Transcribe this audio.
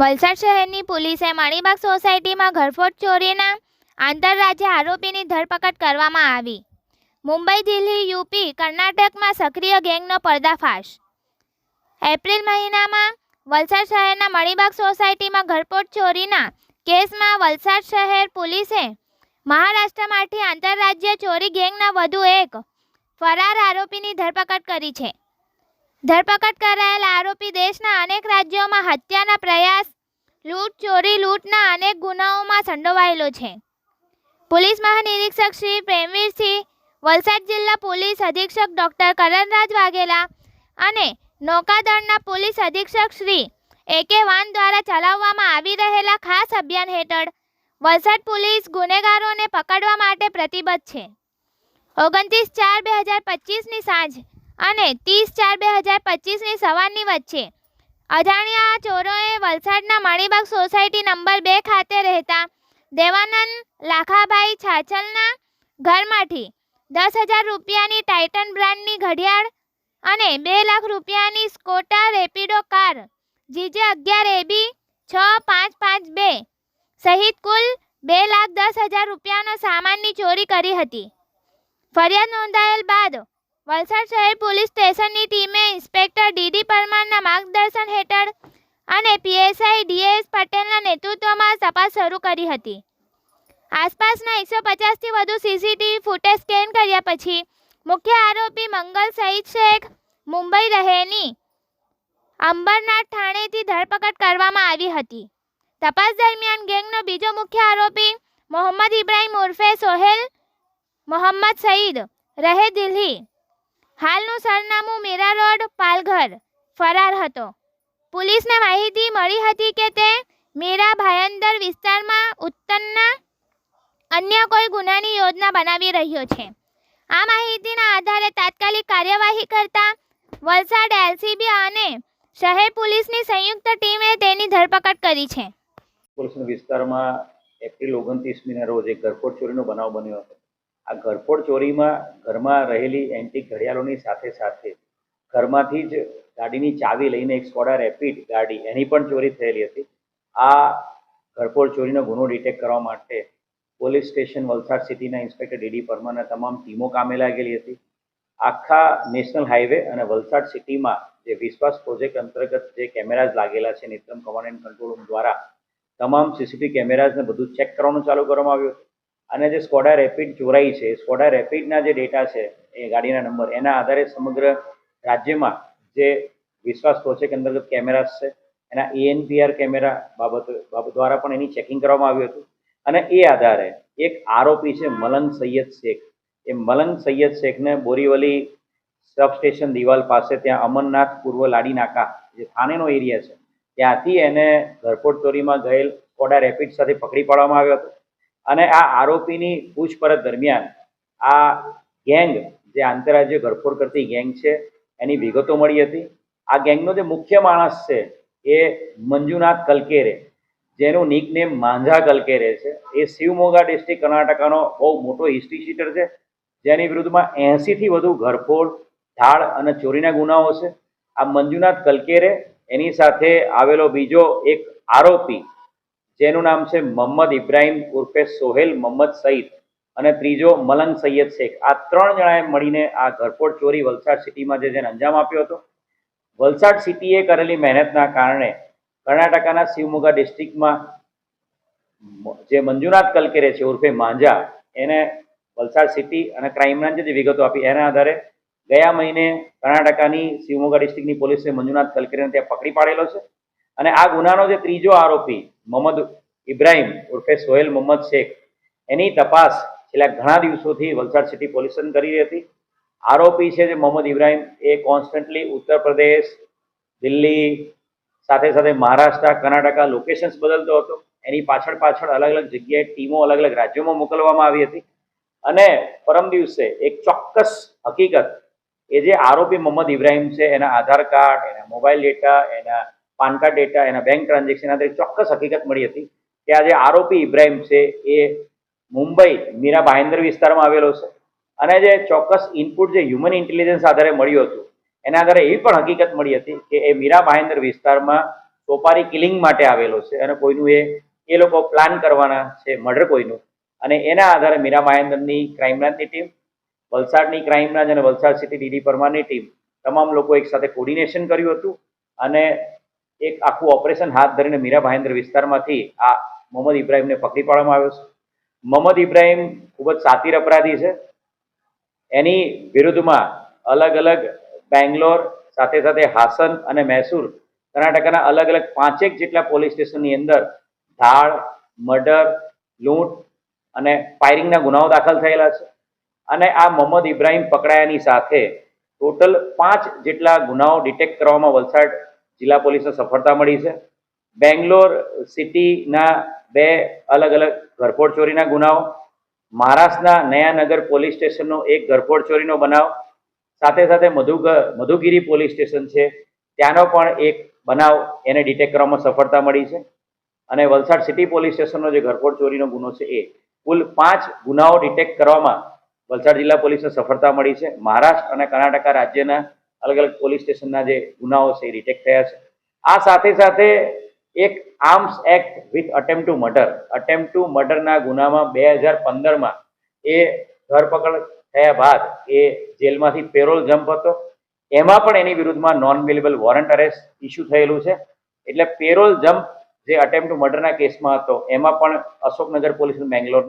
વલસાડ શહેરની પોલીસે મણિબાગ સોસાયટીમાં ઘરફોડ ચોરીના આંતરરાજ્ય આરોપીની ધરપકડ કરવામાં આવી. મુંબઈ, દિલ્હી, યુપી, કર્ણાટકમાં સક્રિય ગેંગનો પર્દાફાશ. એપ્રિલ મહિનામાં વલસાડ શહેરના મણિબાગ સોસાયટીમાં ઘરફોડ ચોરીના કેસમાં વલસાડ શહેર પોલીસે મહારાષ્ટ્રમાંથી આંતરરાજ્ય ચોરી ગેંગના વધુ એક ફરાર આરોપીની ધરપકડ કરી છે. ધરપકડ કરાયેલ આરોપી દેશના અનેક રાજ્યોમાં હત્યાના પ્રયાસ લૂંટ, ચોરી, લૂંટના અનેક ગુનાઓમાં સંડોવાયેલો છે. પોલીસ મહાનિરીક્ષક શ્રી પ્રેમવીરસિંહ, વલસાડ જિલ્લા પોલીસ અધિક્ષક ડૉક્ટર કરણરાજ વાઘેલા અને નૌકાદળના પોલીસ અધિક્ષક શ્રી એ કે વાન દ્વારા ચલાવવામાં આવી રહેલા ખાસ અભિયાન હેઠળ વલસાડ પોલીસ ગુનેગારોને પકડવા માટે પ્રતિબદ્ધ છે. ઓગણત્રીસ ચાર બે હજાર પચીસની સાંજ અને ત્રીસ ચાર બે હજાર પચીસની સવારની વચ્ચે અજાણ્યા ચોરોએ વલસાડના મણિબાગ સોસાયટી નંબર બે ખાતે રહેતા દેવાનંદ લાખાભાઈ છાછલના ઘરમાંથી દસ હજાર રૂપિયાની ટાઇટન બ્રાન્ડની ઘડિયાળ અને બે લાખ રૂપિયાની સ્કોટા રેપિડો કાર જીજે અગિયાર એબી છ પાંચ પાંચ બે સહિત કુલ બે લાખ દસ હજાર રૂપિયાનો સામાનની ચોરી કરી હતી. ફરિયાદ નોંધાયેલ બાદ વલસાડ શહેર પોલીસ સ્ટેશનની ટીમે ઇન્સ્પેક્ટર ડીડી પરમારના માર્ગદર્શન હેઠળ અને પીએસઆઈ ડીએસ પટેલના નેતૃત્વમાં તપાસ શરૂ કરી હતી. આસપાસના એકસો પચાસથી વધુ સીસીટીવી ફૂટેજ સ્કેન કર્યા પછી મુખ્ય આરોપી મંગલ સઈદ શેખ મુંબઈ રહેની અંબરનાથ ઠાણેથી ધરપકડ કરવામાં આવી હતી. તપાસ દરમિયાન ગેંગનો બીજો મુખ્ય આરોપી મોહમ્મદ ઇબ્રાહીમ ઉર્ફે સોહેલ મોહમ્મદ સઈદ રહે દિલ્હી. હાલનું સરનામું મીરા રોડ, પાલઘર. ફરાર હતો. પોલીસને માહિતી મળી હતી કે તે મીરા ભાયંદર વિસ્તારમાં ઉત્તરના અન્ય કોઈ ગુનાની યોજના બનાવી રહ્યો છે. આ માહિતીના આધારે તાત્કાલિક કાર્યવાહી કરતા વલસાડ એલસીબી અને શહેર પોલીસની સંયુક્ત ટીમે તેની ધરપકડ કરી છે. વિસ્તારમાં એપ્રિલ ઓગણત્રીસમીના રોજ એક ઘરફોડ ચોરીનો બનાવ બન્યો હતો. આ ઘરફોડ ચોરીમાં ઘરમાં રહેલી એન્ટિક ઘડિયાળોની સાથે સાથે ઘરમાંથી જ ગાડીની ચાવી લઈને એક સ્કોડા રેપિડ ગાડી, એની પણ ચોરી થયેલી હતી. આ ઘરફોડ ચોરીનો ગુનો ડિટેક્ટ કરવા માટે પોલીસ સ્ટેશન વલસાડ સિટીના ઇન્સ્પેક્ટર ડીડી પરમારના તમામ ટીમો કામે લાગેલી હતી. આખા નેશનલ હાઈવે અને વલસાડ સિટીમાં જે વિશ્વાસ પ્રોજેક્ટ અંતર્ગત જે કેમેરાઝ લાગેલા છે, Netram command and control room દ્વારા, તમામ સીસીટીવી કેમેરાઝને બધું ચેક કરવાનું ચાલુ કરવામાં આવ્યું હતું. અને જે સ્કોડા રેપિડ ચોરાઈ છે સ્કોડા રેપિડના જે ડેટા છે, એ ગાડીના નંબર એના આધારે સમગ્ર રાજ્યમાં જે વિશ્વાસ પ્રોજેક્ટ અંતર્ગત કેમેરાસ છે, એના એએનપીઆર કેમેરા બાબત બાબત દ્વારા પણ એની ચેકિંગ કરવામાં આવ્યું હતું. અને એ આધારે એક આરોપી છે મલંગ સૈયદ શેખ. એ મલંગ સૈયદ શેખને બોરીવલી સબસ્ટેશન દિવાલ પાસે ત્યાં અમરનાથ પૂર્વ લાડી નાકા જે થાનેનો એરિયા છે, ત્યાંથી એને ઘરફોડ ચોરીમાં ગયેલ સ્કોડા રેપિડ સાથે પકડી પાડવામાં આવ્યો હતો. અને આ આરોપીની પૂછપરછ દરમિયાન આ ગેંગ, જે આંતરરાજ્ય ઘરફોડ કરતી ગેંગ છે, એની વિગતો મળી હતી. આ ગેંગનો જે મુખ્ય માણસ છે એ મંજુનાથ કલકેરે, જેનું નિકનેમ માંઝા કલકેરે છે. એ શિવમોગા ડિસ્ટ્રિક્ટ કર્ણાટકાનો બહુ મોટો હિસ્ટ્રી શીટર છે, જેની વિરુદ્ધમાં એંસીથી વધુ ઘરફોડ ધાડ અને ચોરીના ગુનાઓ છે. આ મંજુનાથ કલકેરે એની સાથે આવેલો બીજો એક આરોપી જેનું નામ છે મોહમ્મદ ઇબ્રાહિમ ઉર્ફે સોહેલ મોહમ્મદ સઈદ અને ત્રીજો મલંગ સૈયદ શેખ. આ ત્રણ જણાએ મળીને આ ઘરફોડ ચોરી વલસાડ સિટીમાં જે જેને અંજામ આપ્યો હતો. વલસાડ સિટીએ કરેલી મહેનતના કારણે કર્ણાટકાના શિવમોગા ડિસ્ટ્રિક્ટમાં જે મંજુનાથ કલકેરે છે ઉર્ફે માંજા, એને વલસાડ સિટી અને ક્રાઇમના જે વિગતો આપી, એના આધારે ગયા મહિને કર્ણાટકાની શિવમોગા ડિસ્ટ્રિક્ટની પોલીસે મંજુનાથ કલકેરેને ત્યાં પકડી પાડેલો છે. અને આ ગુનાનો જે ત્રીજો આરોપી મોહમ્મદ ઇબ્રાહીમ ઉર્ફે સોહેલ મોહમ્મદ શેખ. એની તપાસ છેલ્લા ઘણા દિવસોથી વલસાડ સિટી પોલીસન કરી હતી. આરોપી છે જે મોહમ્મદ ઇબ્રાહીમ એ કોન્સ્ટન્ટલી ઉત્તર પ્રદેશ, દિલ્હી, સાથે સાથે મહારાષ્ટ્ર, કર્ણાટકા લોકેશન્સ બદલતો હતો. એની પાછળ પાછળ અલગ અલગ જગ્યાએ ટીમો અલગ અલગ રાજ્યોમાં મોકલવામાં આવી હતી. અને પરમ દિવસે એક ચોક્કસ હકીકત, એ જે આરોપી મોહમ્મદ ઇબ્રાહીમ છે, એના આધાર કાર્ડ, એના મોબાઈલ ડેટા, એના પાન કાર્ડ ડેટા, એના બેંક ટ્રાન્ઝેક્શન આધારે ચોક્કસ હકીકત મળી હતી કે આ જે આરોપી ઇબ્રાહિમ છે. એ મુંબઈ મીરા ભાઈન્દર વિસ્તારમાં આવેલો છે. અને જે ચોક્કસ ઇનપુટ જે હ્યુમન ઇન્ટેલિજન્સ આધારે મળ્યું હતું, એના આધારે એવી પણ હકીકત મળી હતી કે એ મીરા ભાઈન્દર વિસ્તારમાં સોપારી કિલિંગ માટે આવેલો છે અને કોઈનું એ એ લોકો પ્લાન કરવાના છે મર્ડર કોઈનું. અને એના આધારે મીરા મહેન્દ્રની ક્રાઇમ બ્રાન્ચની ટીમ, વલસાડની ક્રાઇમ બ્રાન્ચ અને વલસાડ સિટી ડીડી પરમારની ટીમ, તમામ લોકો એક સાથે કોર્ડિનેશન કર્યું હતું. અને એક આખું ઓપરેશન હાથ ધરીને મીરા ભાઈન્દ્ર વિસ્તારમાંથી આ મોહમ્મદ ઇબ્રાહીમને પકડી પાડવામાં આવ્યો છે. મોહમ્મદ ઇબ્રાહીમ ખૂબ જ સાતીર અપરાધી છે. એની વિરુદ્ધમાં અલગ અલગ બેંગ્લોર, સાથે સાથે હાસન અને મૈસૂર કર્ણાટકના અલગ અલગ પાંચેક જેટલા પોલીસ સ્ટેશનની અંદર ધાડ, મર્ડર, લૂંટ અને ફાયરિંગના ગુનાઓ દાખલ થયેલા છે. અને આ મોહમ્મદ ઇબ્રાહીમ પકડાયાની સાથે ટોટલ પાંચ જેટલા ગુનાઓ ડિટેક્ટ કરવામાં વલસાડ જિલ્લા પોલીસને સફળતા મળી છે. બેંગ્લોર સિટીના બે અલગ અલગ ઘરફોડ ચોરીના ગુનાઓ, મહારાષ્ટ્રના નયાનગર પોલીસ સ્ટેશનનો એક ઘરફોડ ચોરીનો બનાવ, સાથે સાથે મધુ મધુગીરી પોલીસ સ્ટેશન છે. ત્યાંનો પણ એક બનાવ એને ડિટેક્ટ કરવામાં સફળતા મળી છે. અને વલસાડ સિટી પોલીસ સ્ટેશનનો જે ઘરફોડ ચોરીનો ગુનો છે એ કુલ પાંચ ગુનાઓ ડિટેક્ટ કરવામાં વલસાડ જિલ્લા પોલીસને સફળતા મળી છે. મહારાષ્ટ્ર અને કર્ણાટકા રાજ્યના અલગ અલગ પોલીસ સ્ટેશનના જે ગુનાઓ છે એ ડિટેક્ટ થયા છે. આ સાથે સાથે એક arms act with attempt to murder attempt to મર્ડરના ગુનામાં બે હજાર પંદરમાં એ ધરપકડ થયા બાદ એ જેલમાંથી પેરોલ જમ્પ હતો. એમાં પણ એની વિરુદ્ધમાં non bailable warrant arrest issue થયેલું છે. એટલે પેરોલ જમ્પ જે અટેમ્પ ટુ મર્ડરના કેસમાં હતો, એમાં પણ અશોકનગર પોલીસ બેંગ્લોર